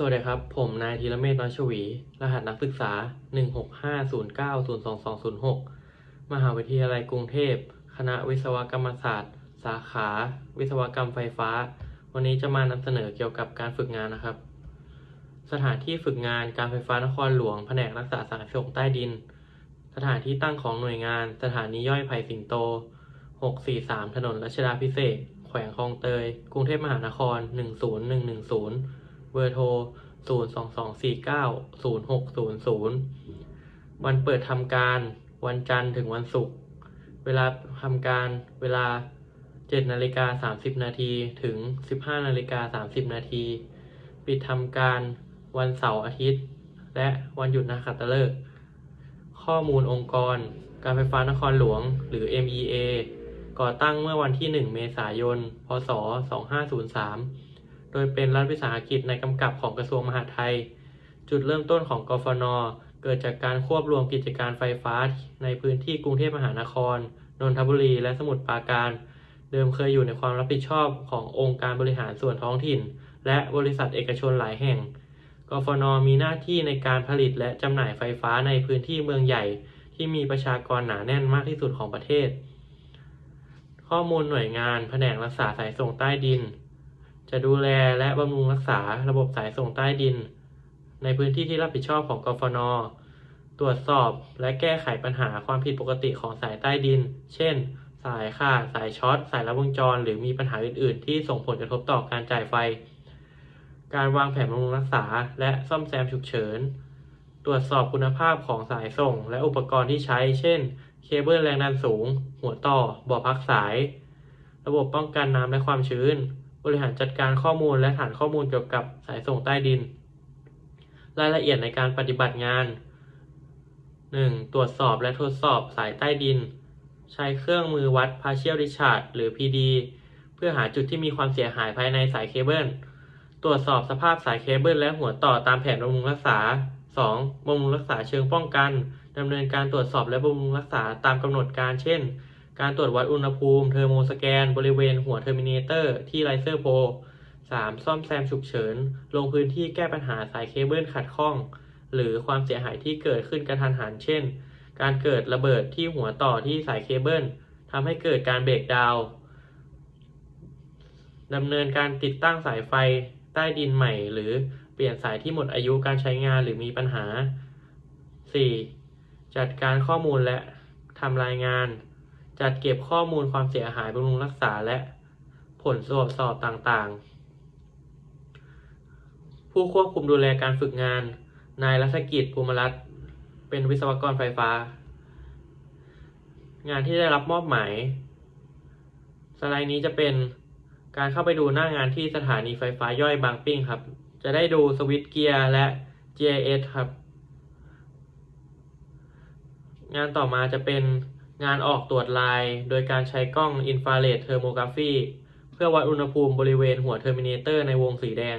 สวัสดีครับ ผมนายธีรเมธน้อยชวี รหัสนักศึกษา 16509022206 มหาวิทยาลัยกรุงเทพ คณะวิศวกรรมศาสตร์ สาขา วิศวกรรมไฟฟ้า วันนี้จะมานำเสนอเกี่ยวกับการฝึกงานนะครับ สถานที่ฝึกงานการไฟฟ้านครหลวง แผนกรักษาสายส่งใต้ดิน สถานที่ตั้งของหน่วยงาน สถานีย่อยไผ่สิงโต 643 ถนนรัชดาพิเศษ แขวงคลองเตย กรุงเทพมหานคร 10110 เบอร์โทร 022490600 วันเปิดทำการวันจันทร์ถึงวันศุกร์ เวลาทำการเวลา 7นาฬิกา30นาทีถึง 15นาฬิกา30นาทีปิดทำการวันเสาร์อาทิตย์ และวันหยุดนักขัตฤกษ์ข้อมูลองค์กร การไฟฟ้านครหลวง หรือ MEA ก่อตั้งเมื่อวันที่ 1 เมษายน พศ 2503 โดยเป็นรัฐวิสาหกิจในกำกับของกระทรวงมหาดไทย จุดเริ่มต้นของกฟน เกิดจากการควบรวมกิจการไฟฟ้าในพื้นที่กรุงเทพมหานคร นนทบุรี และสมุทรปราการ เดิมเคยอยู่ในความรับผิดชอบขององค์การบริหารส่วนท้องถิ่น และบริษัทเอกชนหลายแห่ง กฟน มีหน้าที่ในการผลิตและจำหน่ายไฟฟ้าในพื้นที่เมืองใหญ่ ที่มีประชากรหนาแน่นมากที่สุดของประเทศ ข้อมูลหน่วยงาน แผนกรักษาสายส่งใต้ดิน จะดูแลและบำรุงรักษาระบบสายส่งใต้ดิน ในพื้นที่ที่รับผิดชอบของกฟน ตรวจสอบและแก้ไขปัญหาความผิดปกติของสายใต้ดิน เช่น สายขาดสายช็อต สายลัดวงจร หรือมีปัญหาอื่น ๆ ที่ส่งผลกระทบต่อการจ่ายไฟ การวางแผนบำรุงรักษา และซ่อมแซมฉุกเฉิน ตรวจสอบคุณภาพของสายส่ง และอุปกรณ์ที่ใช้ เช่น เคเบิลแรงดันสูง หัวต่อ บ่อพักสาย ระบบป้องกันน้ำและความชื้น บริหารจัดการข้อมูลและฐานข้อมูลเกี่ยวกับสายส่งใต้ดิน รายละเอียดในการปฏิบัติงาน 1. ตรวจสอบและทดสอบสายใต้ดิน ใช้เครื่องมือวัด partial discharge หรือ PD เพื่อหาจุดที่มีความเสียหายภายในสายเคเบิล ตรวจสอบสภาพสายเคเบิลและหัวต่อตามแผนบำรุงรักษา 2. บำรุงรักษาเชิงป้องกันดำเนินการตรวจสอบและบำรุงรักษาตามกำหนดการ เช่น การตรวจวัดอุณหภูมิเทอร์โมสแกน บริเวณหัวเทอร์มินเตอร์ที่ไลเซอร์โพ 3. ซ่อมแซมฉุกเฉิน ลงพื้นที่แก้ปัญหาสายเคเบิลขัดข้อง หรือความเสียหายที่เกิดขึ้นกระทันหัน เช่น การเกิดระเบิดที่หัวต่อที่สายเคเบิลทำให้เกิดการเบรกดาวดำเนินการติดตั้งสายไฟใต้ดินใหม่ หรือเปลี่ยนสายที่หมดอายุการใช้งานหรือมีปัญหา 4. จัดการข้อมูลและทำรายงาน จัดเก็บข้อมูลความเสียหายบำรุงรักษาและผลตรวจสอบต่างๆ ผู้ควบคุมดูแลการฝึกงาน นายรัศกิจภูมิรัตน์เป็นวิศวกรไฟฟ้า งานที่ได้รับมอบหมาย สไลด์นี้จะเป็นการเข้าไปดูหน้างานที่สถานีไฟฟ้าย่อยบางปิ้งครับ จะได้ดูสวิตช์เกียร์และ GIS ครับ งานต่อมาจะเป็น งานออกตรวจลาย โดยการใช้กล้องอินฟราเรดเทอร์โมกราฟีเพื่อวัดอุณหภูมิบริเวณหัวเทอร์มินเตอร์ในวงสีแดง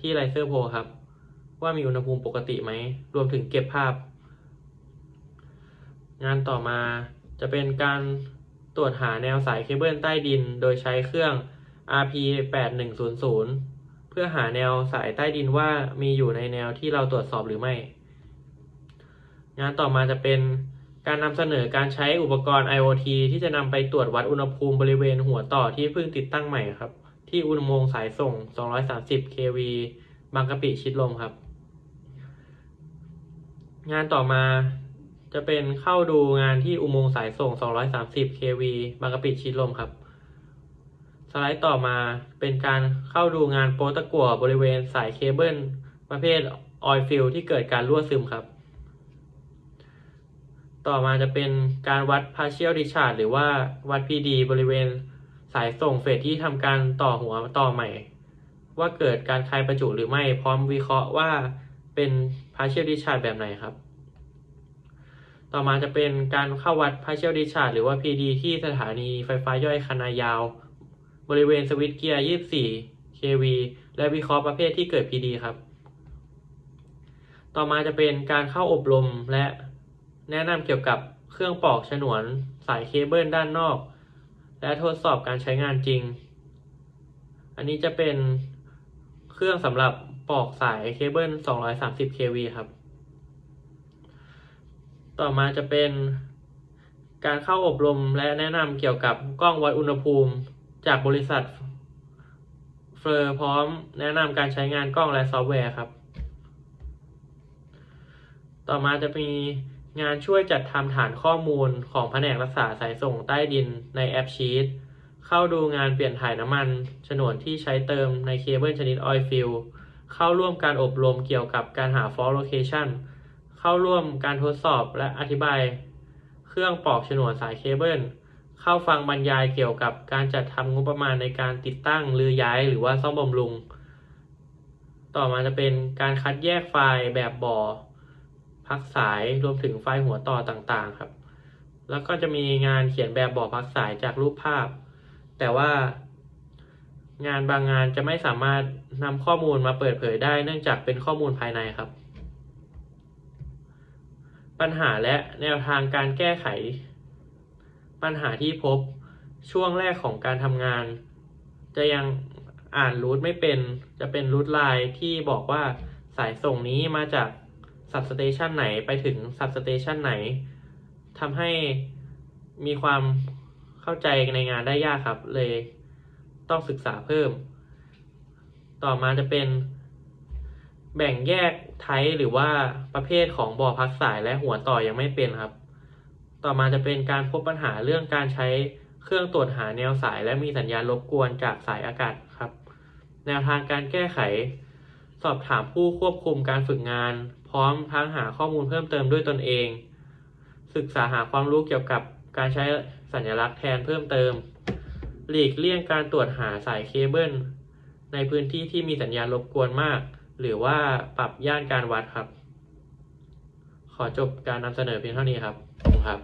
ที่ไลเซอร์โพครับ ว่ามีอุณหภูมิปกติไหม รวมถึงเก็บภาพ งานต่อมาจะเป็นการตรวจหาแนวสายเคเบิลใต้ดิน โดยใช้เครื่อง RP 8100 เพื่อหาแนวสายใต้ดินว่ามีอยู่ในแนวที่เราตรวจสอบหรือไม่ งานต่อมาจะเป็น การนำเสนอการใช้อุปกรณ์ IoT ที่จะนำไปตรวจวัดอุณหภูมิบริเวณหัวต่อที่เพิ่งติดตั้งใหม่ครับ ที่อุโมงค์สายส่ง 230 kV บางกะปิชิดลมครับ งานต่อมาจะเป็นเข้าดูงานที่อุโมงค์สายส่ง 230 kV บางกะปิชิดลมครับ สไลด์ต่อมาเป็นการเข้าดูงานโปรตะกั่วบริเวณสายเคเบิลประเภทออยล์ฟิลที่เกิดการรั่วซึมครับ ต่อมาจะเป็นการวัด partial discharge หรือว่าวัด PD บริเวณสายส่งเฟสที่ทำการต่อหัวต่อใหม่ ว่าเกิดการคลายประจุหรือไม่พร้อมวิเคราะห์ว่าเป็น partial discharge แบบไหนครับ ต่อมาจะเป็นการเข้าวัด partial discharge หรือว่า PD ที่สถานีไฟฟ้าย่อยคณะยาว บริเวณสวิตช์เกียร์ 24 kV และวิเคราะห์ประเภทที่เกิด PD ครับ ต่อมาจะเป็นการเข้าอบรมและ แนะนำเกี่ยวกับเครื่องปอกฉนวนสายเคเบิลด้านนอก และทดสอบการใช้งานจริง อันนี้จะเป็นเครื่องสำหรับปอกสายเคเบิล 230 kV ครับ ต่อมาจะเป็นการเข้าอบรมและแนะนำเกี่ยวกับกล้องวัดอุณหภูมิจากบริษัทเฟอร์พร้อมแนะนำการใช้งานกล้องและซอฟต์แวร์ครับ ต่อมาจะมี งานช่วยจัดทำฐานข้อมูลของแผนกรักษาสายส่งใต้ดินในแอปชีตเข้าดูงานเปลี่ยนถ่ายน้ำมันฉนวนที่ใช้เติมในเคเบิลชนิดออยฟิลเข้าร่วมการอบรมเกี่ยวกับการหาฟอลโลเคชันเข้าร่วมการทดสอบและอธิบาย เครื่องปอกฉนวนสายเคเบิลเข้าฟังบรรยายเกี่ยวกับการจัดทำงบประมาณในการติดตั้งหรือย้ายหรือว่าซ่อมบำรุง ต่อมาจะเป็นการคัดแยกไฟล์แบบบ่อ พักสายรวมถึงไฟล์หัวต่อต่างๆครับ แล้วก็จะมีงานเขียนแบบบ่อพักสายจากรูปภาพ แต่ว่างานบางงานจะไม่สามารถนำข้อมูลมาเปิดเผยได้ เนื่องจากเป็นข้อมูลภายในครับ ปัญหาและแนวทางการแก้ไข ปัญหาที่พบช่วงแรกของการทำงาน จะยังอ่านรูทไม่เป็น จะเป็นรูทไลน์ที่บอกว่าสายส่งนี้มาจาก สับสเตชันไหนไปถึงสับสเตชันไหนทำให้มีความเข้าใจในงานได้ยากครับ เลยต้องศึกษาเพิ่ม ต่อมาจะเป็น แบ่งแยกไทป์หรือว่าประเภทของบ่อพักสายและหัวต่อยังไม่เป็นครับ ต่อมาจะเป็นการพบปัญหาเรื่องการใช้เครื่องตรวจหาแนวสาย และมีสัญญาณรบกวนจากสายอากาศครับ แนวทางการแก้ไข สอบถามผู้ควบคุมการฝึกงาน พร้อมทั้งหาข้อมูลเพิ่มเติมด้วยตนเอง ศึกษาหาความรู้เกี่ยวกับการใช้สัญลักษณ์แทนเพิ่มเติม หลีกเลี่ยงการตรวจหาสายเคเบิลในพื้นที่ที่มีสัญญาณรบกวนมาก หรือว่าปรับย่านการวัดครับ ขอจบการนำเสนอเพียงเท่านี้ครับครับ